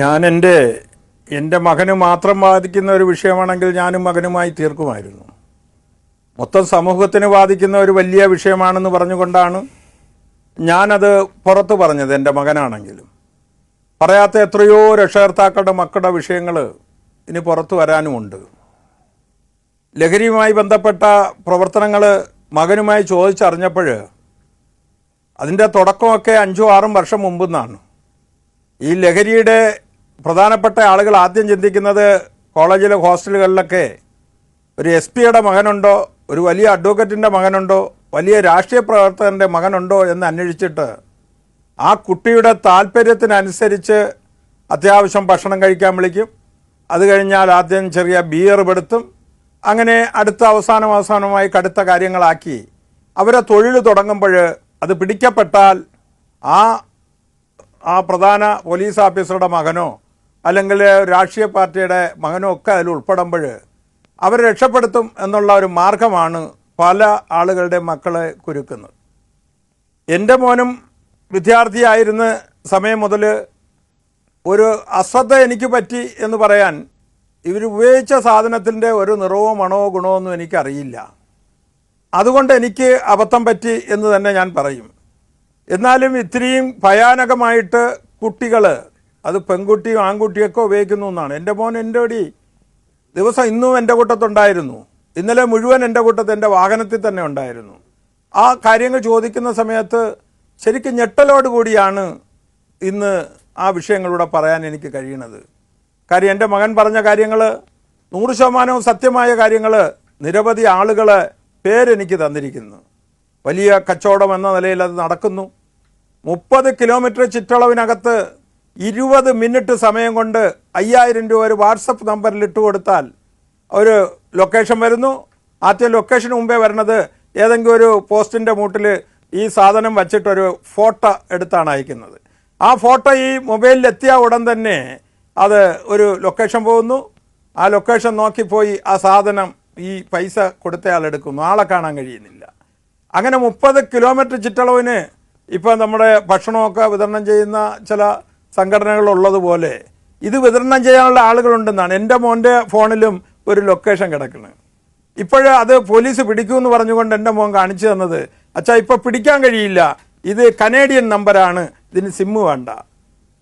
ഞാൻ എന്റെ എന്റെ മകന് മാത്രം ബാധിക്കുന്ന ഒരു വിഷയമാണെങ്കിൽ ഞാനും മകനുമായി തീർക്കുമായിരുന്നു. മൊത്തം സമൂഹത്തിന് ബാധിക്കുന്ന ഒരു വലിയ വിഷയമാണെന്ന് പറഞ്ഞുകൊണ്ടാണ് ഞാനത് പുറത്ത് പറഞ്ഞത് എന്റെ മകനാണെങ്കിലും. പറയാത്ത എത്രയോ രക്ഷകർത്താക്കളുടെ മക്കളുടെ വിഷയങ്ങൾ ഇനി പുറത്തു വരാനുമുണ്ട്. ലഹരിയുമായി ബന്ധപ്പെട്ട പ്രവർത്തനങ്ങൾ മകനുമായി ചോദിച്ചറിഞ്ഞപ്പോൾ അതിന്റെ തുടക്കമൊക്കെ അഞ്ചോ ആറും വർഷം മുമ്പെന്നാണ്. ഈ ലഹരിയുടെ പ്രധാനപ്പെട്ട ആളുകൾ ആദ്യം ചിന്തിക്കുന്നത് കോളേജിലെ ഹോസ്റ്റലുകളിലൊക്കെ ഒരു എസ് പിയുടെ മകനുണ്ടോ ഒരു വലിയ അഡ്വക്കറ്റിന്റെ മകനുണ്ടോ വലിയ രാഷ്ട്രീയ പ്രവർത്തകന്റെ മകനുണ്ടോ എന്ന് അന്വേഷിച്ചിട്ട് ആ കുട്ടിയുടെ താല്പര്യത്തിനനുസരിച്ച് അത്യാവശ്യം ഭക്ഷണം കഴിക്കാൻ വിളിക്കും. അത് കഴിഞ്ഞാൽ ആദ്യം ചെറിയ ബിയർ പെടുത്തും. അങ്ങനെ അടുത്ത അവസാനം അവസാനമായി കടുത്ത കാര്യങ്ങളാക്കി അവരെ തൊഴിൽ തുടങ്ങുമ്പോൾ അത് പിടിക്കപ്പെട്ടാൽ ആ ആ പ്രധാന പോലീസ് ഓഫീസറുടെ മകനോ അല്ലെങ്കിൽ രാഷ്ട്രീയ പാർട്ടിയുടെ മകനോ ഒക്കെ അതിൽ ഉൾപ്പെടുമ്പോൾ അവരെ രക്ഷപ്പെടുത്തും എന്നുള്ള ഒരു മാർഗമാണ് പല ആളുകളുടെ മക്കളെ കുരുക്കുന്നത്. എന്റെ മോനും വിദ്യാർത്ഥിയായിരുന്ന സമയം മുതൽ ഒരു അശ്രദ്ധ എനിക്ക് പറ്റി എന്ന് പറയാൻ ഇവർ ഉപയോഗിച്ച സാധനത്തിന്റെ ഒരു നിറവോ മണമോ ഗുണമോ ഒന്നും എനിക്കറിയില്ല. അതുകൊണ്ട് എനിക്ക് അബദ്ധം പറ്റി എന്ന് തന്നെ ഞാൻ പറയും. എന്നാലും ഇത്രയും ഭയാനകമായിട്ട് കുട്ടികൾ അത് പെൺകുട്ടിയും ആൺകുട്ടിയൊക്കെ ഉപയോഗിക്കുന്നു എന്നാണ്. എന്റെ മോൻ എന്റെ അടി. ദിവസം ഇന്നും എന്റെ കൂട്ടത്തുണ്ടായിരുന്നു. ഇന്നലെ മുഴുവൻ എന്റെ കൂട്ടത്ത് എന്റെ വാഹനത്തിൽ തന്നെ ഉണ്ടായിരുന്നു. ആ കാര്യങ്ങൾ ചോദിക്കുന്ന സമയത്ത് ശരിക്കും ഞെട്ടലോട് കൂടിയാണ് ഇന്ന് ആ വിഷയങ്ങളിലൂടെ പറയാൻ എനിക്ക് കഴിയണത്. കാര്യം എന്റെ മകൻ പറഞ്ഞ കാര്യങ്ങൾ നൂറ് ശതമാനവും സത്യമായ കാര്യങ്ങൾ നിരവധി ആളുകൾ പേരെനിക്ക് തന്നിരിക്കുന്നു. വലിയ കച്ചവടം എന്ന നിലയിൽ അത് നടക്കുന്നു. മുപ്പത് കിലോമീറ്റർ ചുറ്റളവിനകത്ത് ഇരുപത് മിനിറ്റ് സമയം കൊണ്ട് അയ്യായിരം രൂപ ഒരു വാട്സപ്പ് നമ്പറിൽ ഇട്ട് കൊടുത്താൽ ഒരു ലൊക്കേഷൻ വരുന്നു. ആദ്യം ലൊക്കേഷന് മുമ്പേ വരണത് ഏതെങ്കിലും ഒരു പോസ്റ്റിന്റെ മൂട്ടിൽ ഈ സാധനം വച്ചിട്ടൊരു ഫോട്ടോ എടുത്താണ് അയക്കുന്നത്. ആ ഫോട്ടോ ഈ മൊബൈലിൽ എത്തിയ ഉടൻ തന്നെ അത് ഒരു ലൊക്കേഷൻ പോകുന്നു. ആ ലൊക്കേഷൻ നോക്കിപ്പോയി ആ സാധനം ഈ പൈസ കൊടുത്തയാൾ എടുക്കുന്നു. ആളെ കാണാൻ കഴിയുന്നില്ല. അങ്ങനെ മുപ്പത് കിലോമീറ്റർ ചുറ്റളവിന് ഇപ്പോൾ നമ്മുടെ ഭക്ഷണമൊക്കെ വിതരണം ചെയ്യുന്ന ചില സംഘടനകളുള്ളതുപോലെ ഇത് വിതരണം ചെയ്യാനുള്ള ആളുകളുണ്ടെന്നാണ് എന്റെ മോന്റെ ഫോണിലും ഒരു ലൊക്കേഷൻ കിടക്കുന്നത് ഇപ്പോഴേ അത് പോലീസ് പിടിക്കുമെന്ന് പറഞ്ഞുകൊണ്ട് എന്റെ മോൻ കാണിച്ചു തന്നത് അച്ഛാ ഇപ്പോൾ പിടിക്കാൻ കഴിയില്ല. ഇത് കനേഡിയൻ നമ്പറാണ് ഇതിന് സിമ്മ് വേണ്ട.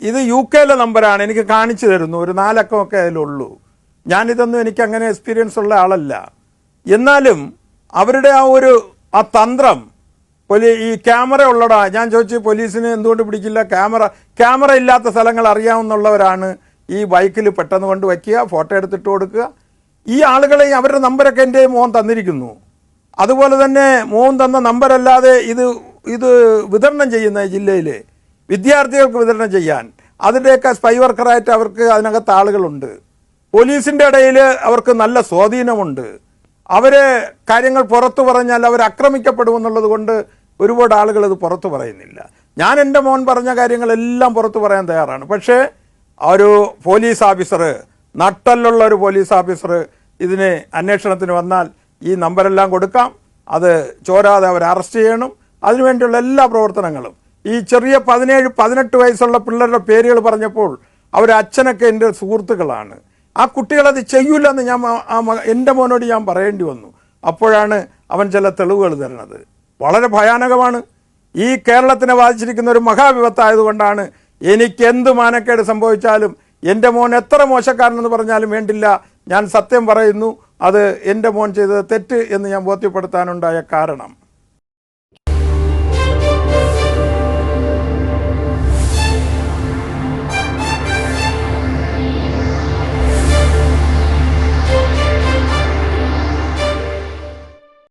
ഇത് യു കെയിലെ നമ്പറാണ് എനിക്ക് കാണിച്ചു തരുന്നു ഒരു നാലക്കമൊക്കെ അതിലുള്ളൂ. ഞാനിതൊന്നും എനിക്ക് അങ്ങനെ എക്സ്പീരിയൻസ് ഉള്ള ആളല്ല. എന്നാലും അവരുടെ ആ ഒരു ആ തന്ത്രം പോലീ ഈ ക്യാമറ ഉള്ളടാ. ഞാൻ ചോദിച്ചു പോലീസിന് എന്തുകൊണ്ട് പിടിക്കില്ല? ക്യാമറ ക്യാമറ ഇല്ലാത്ത സ്ഥലങ്ങൾ അറിയാവുന്നവരാണ് ഈ ബൈക്കിൽ പെട്ടെന്ന് കൊണ്ട് വയ്ക്കുക ഫോട്ടോ എടുത്തിട്ട് കൊടുക്കുക. ഈ ആളുകളെ അവരുടെ നമ്പരൊക്കെ എന്റെ മോൻ തന്നിരിക്കുന്നു. അതുപോലെ തന്നെ മോൻ തന്ന നമ്പരല്ലാതെ ഇത് ഇത് വിതരണം ചെയ്യുന്ന ജില്ലയിൽ വിദ്യാർത്ഥികൾക്ക് വിതരണം ചെയ്യാൻ അതിന്റെയൊക്കെ സ്പൈ വർക്കറായിട്ട് അവർക്ക് അതിനകത്ത് ആളുകളുണ്ട്. പോലീസിന്റെ ഇടയിൽ അവർക്ക് നല്ല സ്വാധീനമുണ്ട്. അവരെ കാര്യങ്ങൾ പുറത്തു പറഞ്ഞാൽ അവർ ആക്രമിക്കപ്പെടുമെന്നുള്ളത് കൊണ്ട് ഒരുപാട് ആളുകൾ അത് പുറത്തു പറയുന്നില്ല. ഞാൻ എന്റെ മോൻ പറഞ്ഞ കാര്യങ്ങളെല്ലാം പുറത്തു പറയാൻ തയ്യാറാണ്. പക്ഷേ ഒരു പോലീസ് ഓഫീസർ നട്ടലുള്ള ഒരു പോലീസ് ഓഫീസർ ഇതിന് അന്വേഷണത്തിന് വന്നാൽ ഈ നമ്പരെല്ലാം കൊടുക്കാം. അത് ചോരാതെ അവർ അറസ്റ്റ് ചെയ്യണം. അതിനുവേണ്ടിയുള്ള എല്ലാ പ്രവർത്തനങ്ങളും. ഈ ചെറിയ പതിനേഴ് പതിനെട്ട് വയസ്സുള്ള പിള്ളേരുടെ പേരുകൾ പറഞ്ഞപ്പോൾ അവർ അച്ഛനൊക്കെ എന്റെ സുഹൃത്തുക്കളാണ്. ആ കുട്ടികളത് ചെയ്യൂലെന്ന് ഞാൻ എന്റെ മോനോട് ഞാൻ പറയേണ്ടി വന്നു. അപ്പോഴാണ് അവൻ ചില തെളിവുകൾ തരുന്നത്. വളരെ ഭയാനകമാണ്. ഈ കേരളത്തിനെ ബാധിച്ചിരിക്കുന്ന ഒരു മഹാവിപത്തായതുകൊണ്ടാണ് എനിക്ക് എന്ത് മാനക്കേട് സംഭവിച്ചാലും എന്റെ മോൻ എത്ര മോശക്കാരനെന്ന് പറഞ്ഞാലും വേണ്ടില്ല. ഞാൻ സത്യം പറയുന്നു അത് എന്റെ മോൻ ചെയ്തത് തെറ്റ് എന്ന് ഞാൻ ബോധ്യപ്പെടുത്താനുണ്ടായ കാരണം.